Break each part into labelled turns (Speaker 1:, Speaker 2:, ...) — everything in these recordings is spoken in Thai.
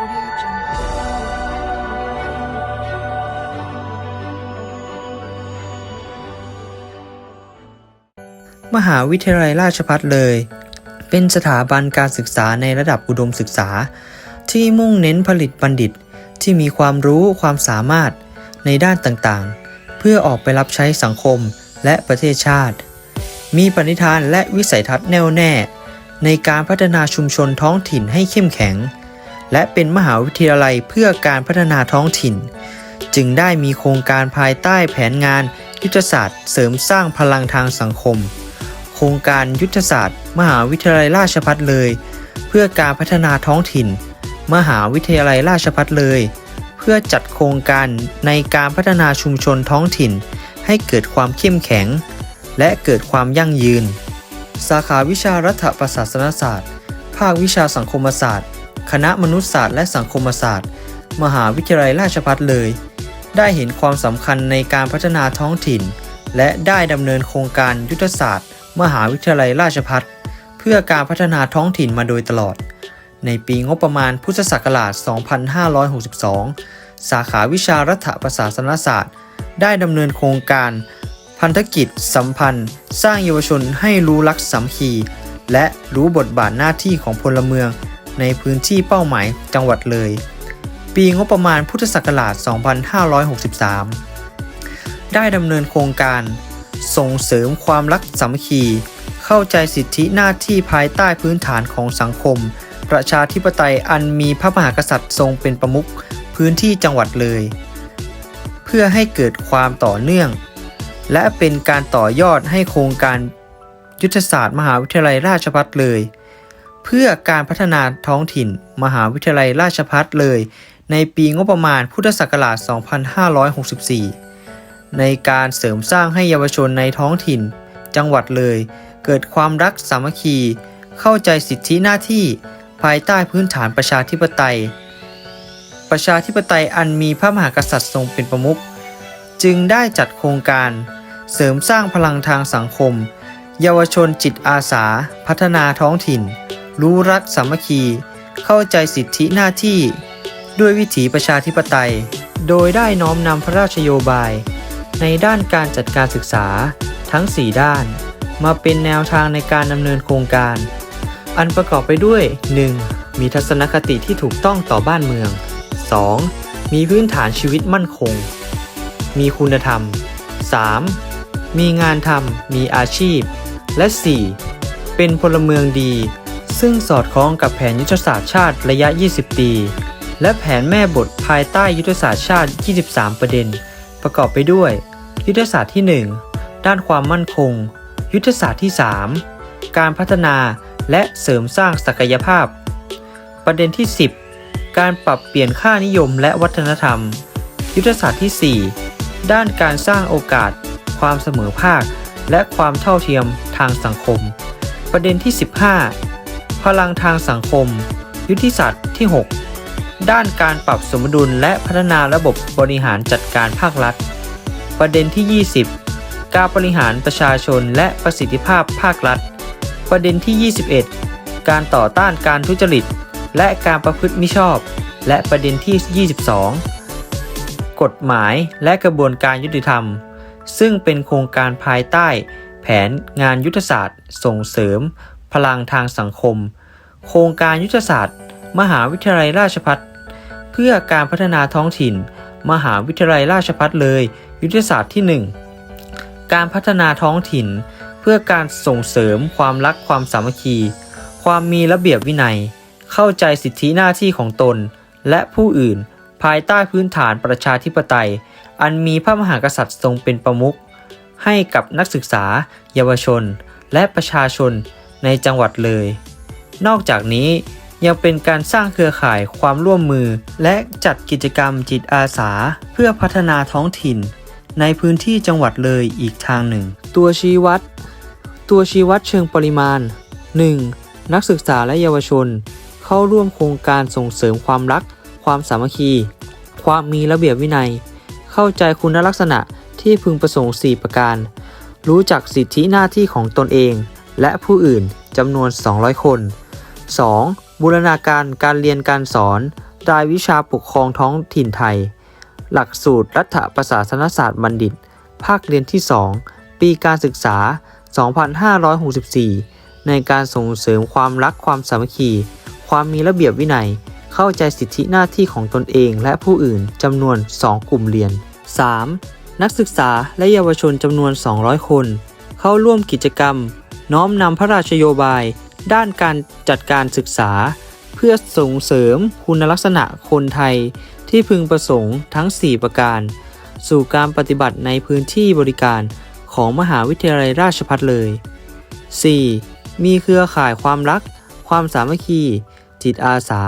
Speaker 1: มหาวิทยาลัยราชภัฏเลย เป็นสถาบันการศึกษาในระดับอุดมศึกษา ที่มุ่งเน้นผลิตบัณฑิตที่มีความรู้ความสามารถในด้านต่างๆ เพื่อออกไปรับใช้สังคมและประเทศชาติ มีปณิธานและวิสัยทัศน์แน่วแน่ ในการพัฒนาชุมชนท้องถิ่นให้เข้มแข็ง และเป็นมหาวิทยาลัยเพื่อการพัฒนาท้องถิ่น จึงได้มีโครงการภายใต้แผนงานยุทธศาสตร์เสริมสร้างพลังทางสังคม โครงการยุทธศาสตร์ มหาวิทยาลัยราชภัฏเลย เพื่อการพัฒนาท้องถิ่น มหาวิทยาลัยราชภัฏเลย เพื่อจัดโครงการในการพัฒนาชุมชนท้องถิ่น ให้เกิดความเข้มแข็ง และเกิดความยั่งยืน สาขาวิชารัฐประศาสนศาสตร์ ภาควิชาสังคมศาสตร์ คณะมนุษยศาสตร์และสังคมศาสตร์ มหาวิทยาลัยราชภัฏเลย ได้เห็นความสำคัญในการพัฒนาท้องถิ่น และได้ดำเนินโครงการยุทธศาสตร์ มหาวิทยาลัยราชภัฏเพื่อการพัฒนาท้องถิ่นมาโดยตลอด ในปีงบประมาณพุทธศักราช 2562 สาขาวิชารัฐประศาสนศาสตร์ ได้ดำเนินโครงการ พันธกิจสัมพันธ์ สร้างเยาวชนให้รู้รักสามัคคีและรู้บทบาทหน้าที่ของพลเมือง ในพื้นที่เป้าหมายจังหวัดเลย ปีงบประมาณพุทธศักราช 2563 ได้ดำเนินโครงการส่งเสริมความรักสามัคคี เข้าใจสิทธิหน้าที่ภายใต้พื้นฐานของสังคม ประชาธิปไตยอันมีพระมหากษัตริย์ทรงเป็นประมุขพื้นที่จังหวัดเลย เพื่อให้เกิดความต่อเนื่อง และเป็นการต่อยอดให้โครงการยุทธศาสตร์มหาวิทยาลัยราชภัฏเลย เพื่อการพัฒนาท้องถิ่น มหาวิทยาลัยราชภัฏเลย ในปีงบประมาณพุทธศักราช 2564 ในการเสริมสร้างให้เยาวชนในท้องถิ่น จังหวัดเลย เกิดความรักสามัคคี เข้าใจสิทธิหน้าที่ภายใต้พื้นฐานประชาธิปไตย ประชาธิปไตยอันมีพระมหากษัตริย์ทรงเป็นประมุขจึงได้จัดโครงการเสริมสร้างพลังทางสังคม เยาวชนจิตอาสา พัฒนาท้องถิ่น รู้รักสามัคคี เข้าใจสิทธิหน้าที่ ด้วยวิถีประชาธิปไตย โดยได้น้อมนำพระราชโยบาย ในด้านการจัดการศึกษาทั้ง 4 ด้าน มาเป็นแนวทางในการดำเนินโครงการ อันประกอบไปด้วย 1. มีทัศนคติที่ถูกต้องต่อบ้านเมือง 2. มีพื้นฐานชีวิตมั่นคง มีคุณธรรม 3. มีงานทำมีอาชีพ และ 4. เป็นพลเมืองดี ซึ่งสอดคล้องกับแผนยุทธศาสตร์ชาติระยะ 20 ปี และแผนแม่บทภายใต้ยุทธศาสตร์ชาติ 23 ประเด็น ประกอบไปด้วย ยุทธศาสตร์ที่ 1 ด้านความมั่นคง ยุทธศาสตร์ที่ 3 การพัฒนาและเสริมสร้างศักยภาพ ประเด็นที่ 10 การปรับเปลี่ยนค่านิยมและวัฒนธรรม ยุทธศาสตร์ที่ 4 ด้านการสร้างโอกาส ความเสมอภาค และความเท่าเทียมทางสังคม ประเด็นที่ 15 พลังทางสังคม ยุทธศาสตร์ที่ 6 ด้านการปรับสมดุลและพัฒนาระบบบริหารจัดการภาครัฐ ประเด็นที่ 20 การบริหารประชาชนและประสิทธิภาพภาครัฐ ประเด็นที่ 21 การต่อต้านการทุจริต และการประพฤติมิชอบ และประเด็นที่ 22 กฎหมายและกระบวนการยุติธรรม ซึ่งเป็นโครงการภายใต้แผนงานยุทธศาสตร์ ส่งเสริม พลังทางสังคม โครงการยุทธศาสตร์ มหาวิทยาลัยราชภัฏเพื่อการพัฒนาท้องถิ่น มหาวิทยาลัยราชภัฏเลย ยุทธศาสตร์ที่ 1 การพัฒนาท้องถิ่น เพื่อการส่งเสริมความรักความสามัคคี ความมีระเบียบวินัย เข้าใจสิทธิหน้าที่ของตน และผู้อื่น ภายใต้พื้นฐานประชาธิปไตย อันมีพระมหากษัตริย์ทรงเป็นประมุขให้กับนักศึกษา เยาวชน และประชาชน ในจังหวัดเลย นอกจากนี้ยังเป็นการสร้างเครือข่ายความร่วมมือ และจัดกิจกรรมจิตอาสา เพื่อพัฒนาท้องถิ่น ในพื้นที่จังหวัดเลยอีกทางหนึ่ง ตัวชี้วัด ตัวชี้วัดเชิงปริมาณ 1. นักศึกษาและเยาวชน เข้าร่วมโครงการส่งเสริมความรัก ความสามัคคี ความมีระเบียบวินัย เข้าใจคุณลักษณะที่พึงประสงค์ 4 ประการ รู้จักสิทธิหน้าที่ของตนเอง และผู้อื่นจำนวน 200 คน 2. บูรณาการการเรียนการสอนรายวิชาปกครองท้องถิ่นไทย หลักสูตรรัฐประศาสนศาสตร์บัณฑิต ภาคเรียนที่ 2 ปีการศึกษา 2564 ในการส่งเสริมความรักความสามัคคี ความมีระเบียบวินัย เข้าใจสิทธิหน้าที่ของตนเองและผู้อื่นจำนวน 2 กลุ่มเรียน 3. นักศึกษาและเยาวชนจำนวน 200 คน เข้าร่วมกิจกรรม น้อมนำพระราชโยบาย ด้านการจัดการศึกษา เพื่อส่งเสริมคุณลักษณะคนไทยที่พึงประสงค์ทั้ง 4 ประการ สู่การปฏิบัติในพื้นที่บริการของมหาวิทยาลัยราชภัฏเลย 4. มีเครือข่ายความรัก ความสามัคคี จิตอาสา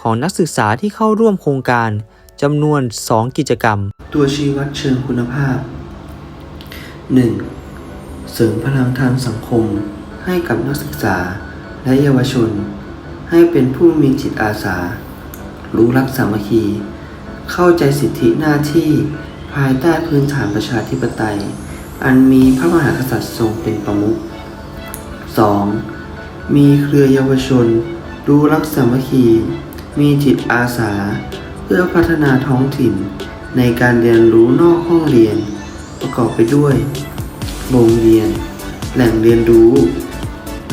Speaker 1: ของนักศึกษาที่เข้าร่วมโครงการจำนวน 2 กิจกรรม ตัวชี้วัดเชิงคุณภาพ 1. เสริมพลังทางสังคม ให้กับนักศึกษาและเยาวชน ให้เป็นผู้มีจิตอาสา รู้รักสามัคคี เข้าใจสิทธิหน้าที่ภายใต้พื้นฐานประชาธิปไตย อันมีพระมหากษัตริย์ทรงเป็นประมุข 2. มีเครือเยาวชน รู้รักสามัคคี มีจิตอาสา เพื่อพัฒนาท้องถิ่น ในการเรียนรู้นอกห้องเรียน ประกอบไปด้วย โรงเรียน แหล่งเรียนรู้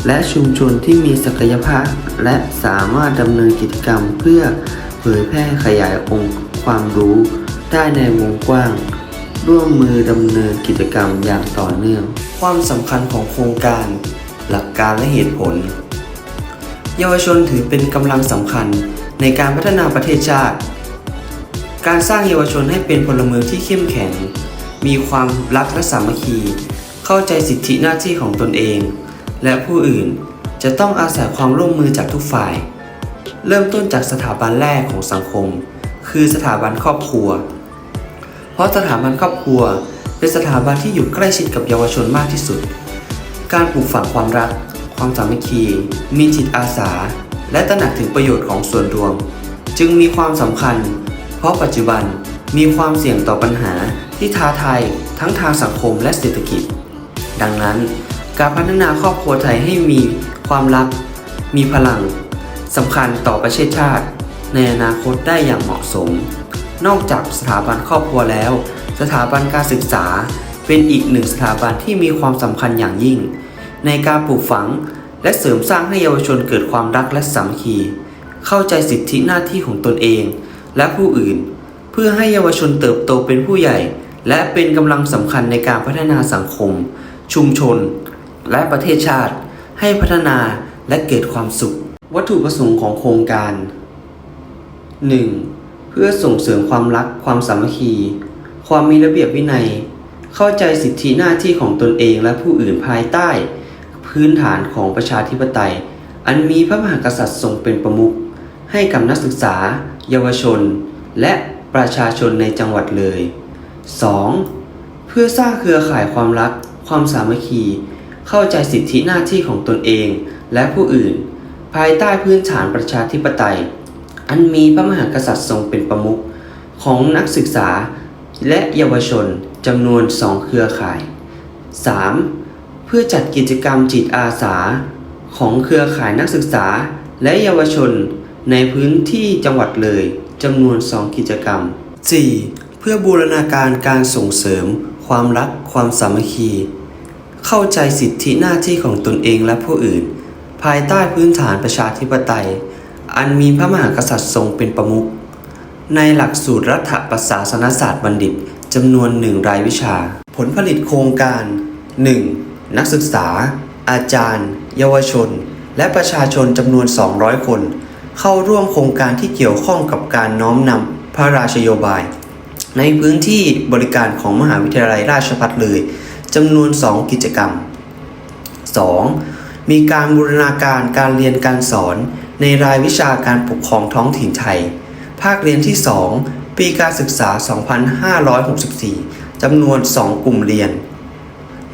Speaker 1: และชุมชนที่มีศักยภาพ และสามารถดำเนินกิจกรรมเพื่อเผยแพร่ขยายองค์ความรู้ได้ในวงกว้าง ร่วมมือดำเนินกิจกรรมอย่างต่อเนื่อง ความสำคัญของโครงการ หลักการและเหตุผล เยาวชนถือเป็นกำลังสำคัญในการพัฒนาประเทศชาติ การสร้างเยาวชนให้เป็นพลเมืองที่เข้มแข็ง มีความรักและสามัคคี เข้าใจสิทธิหน้าที่ของตนเอง และผู้อื่นจะต้องอาศัยความร่วมมือจากทุกฝ่าย เริ่มต้นจากสถาบันแรกของสังคม คือสถาบันครอบครัว เพราะสถาบันครอบครัว เป็นสถาบันที่อยู่ใกล้ชิดกับเยาวชนมากที่สุด การปลูกฝังความรัก ความสามัคคี มีจิตอาสา และตระหนักถึงประโยชน์ของส่วนรวม จึงมีความสำคัญ เพราะปัจจุบัน มีความเสี่ยงต่อปัญหาที่ท้าทายทั้งทางสังคมและเศรษฐกิจ ดังนั้น การพัฒนาครอบครัวไทยให้มีความรัก มีพลังสำคัญต่อประเทศชาติ ในอนาคตได้อย่างเหมาะสม นอกจากสถาบันครอบครัวแล้ว สถาบันการศึกษาเป็นอีกหนึ่งสถาบันที่มีความสำคัญอย่างยิ่ง ในการปลูกฝังและเสริมสร้างให้เยาวชนเกิดความรักและสามัคคี เข้าใจสิทธิหน้าที่ของตนเอง และผู้อื่น เพื่อให้เยาวชนเติบโตเป็นผู้ใหญ่ และเป็นกำลังสำคัญในการพัฒนาสังคม ชุมชน และประเทศชาติ ให้พัฒนาและเกิดความสุข วัตถุประสงค์ของโครงการ 1. เพื่อส่งเสริมความรักความสามัคคี ความมีระเบียบวินัย เข้าใจสิทธิหน้าที่ของตนเองและผู้อื่นภายใต้ พื้นฐานของประชาธิปไตย อันมีพระมหากษัตริย์ทรงเป็นประมุขให้กับนักศึกษา เยาวชน และ ประชาชนในจังหวัดเลย 2. เพื่อสร้างเครือข่ายความรัก ความสามัคคี เข้าใจสิทธิหน้าที่ของตนเองและผู้อื่น ภายใต้พื้นฐานประชาธิปไตย อันมีพระมหากษัตริย์ทรงเป็นประมุขของนักศึกษาและเยาวชนจำนวนสองเครือข่าย 3. เพื่อจัดกิจกรรมจิตอาสา ของเครือข่ายนักศึกษาและเยาวชนในพื้นที่จังหวัดเลย จำนวน 2 กิจกรรม 4. เพื่อบูรณาการการส่งเสริม ความรัก ความสามัคคี เข้าใจสิทธิหน้าที่ของตนเองและผู้อื่น ภายใต้พื้นฐานประชาธิปไตย อันมีพระมหากษัตริย์ทรงเป็นประมุข ในหลักสูตรรัฐประศาสนศาสตร์บัณฑิตจำนวนหนึ่งรายวิชา ผลผลิตโครงการ 1. นักศึกษา อาจารย์ เยาวชน และประชาชนจำนวน 200 คน เข้าร่วมโครงการที่เกี่ยวข้องกับการน้อมนำพระราชโยบาย ในพื้นที่บริการของมหาวิทยาลัยราชภัฏเลยจำนวน 2 กิจกรรม 2. มีการบูรณาการการเรียนการสอน ในรายวิชาการปกครองท้องถิ่นไทย ภาคเรียนที่ 2 ปีการศึกษา 2564จำนวน 2 กลุ่มเรียน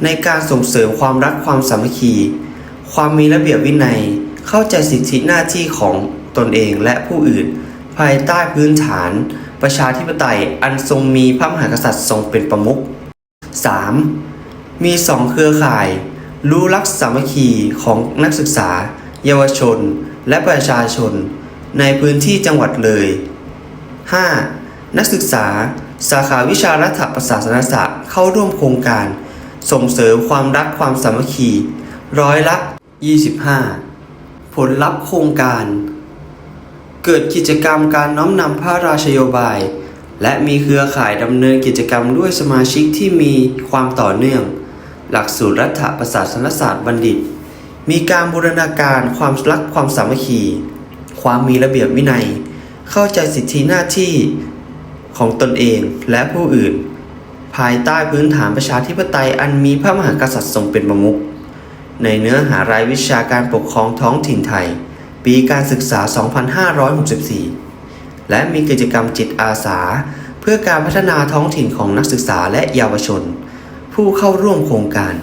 Speaker 1: ในการส่งเสริมความรักความสามัคคี ความมีระเบียบวินัย เข้าใจสิทธิหน้าที่ของ ตนเองและผู้อื่น ภายใต้พื้นฐาน ประชาธิปไตยอันทรงมีพระมหากษัตริย์ทรงเป็นประมุข 3. มีสองเครือข่าย รู้รักสามัคคีของนักศึกษา เยาวชน และประชาชน ในพื้นที่จังหวัดเลย 5. นักศึกษา สาขาวิชารัฐประศาสนศาสตร์เข้าร่วมโครงการ ส่งเสริมความรักความสามัคคี ร้อยละ 25 ผลลัพธ์โครงการ เกิดกิจกรรมการน้อมนำพระราชโยบาย และมีเครือข่ายดำเนินกิจกรรมด้วยสมาชิกที่มีความต่อเนื่อง หลักสูตรรัฐประศาสนศาสตร์บัณฑิต มีการบูรณาการความรักความสามัคคี ความมีระเบียบวินัย เข้าใจสิทธิหน้าที่ของตนเองและผู้อื่น ภายใต้พื้นฐานประชาธิปไตยอันมีพระมหากษัตริย์ทรงเป็นประมุขในเนื้อหารายวิชาการปกครองท้องถิ่นไทย ปีการศึกษา 2564 และมีกิจกรรมจิตอาสา เพื่อการพัฒนาท้องถิ่นของนักศึกษาและเยาวชน ผู้เข้าร่วมโครงการ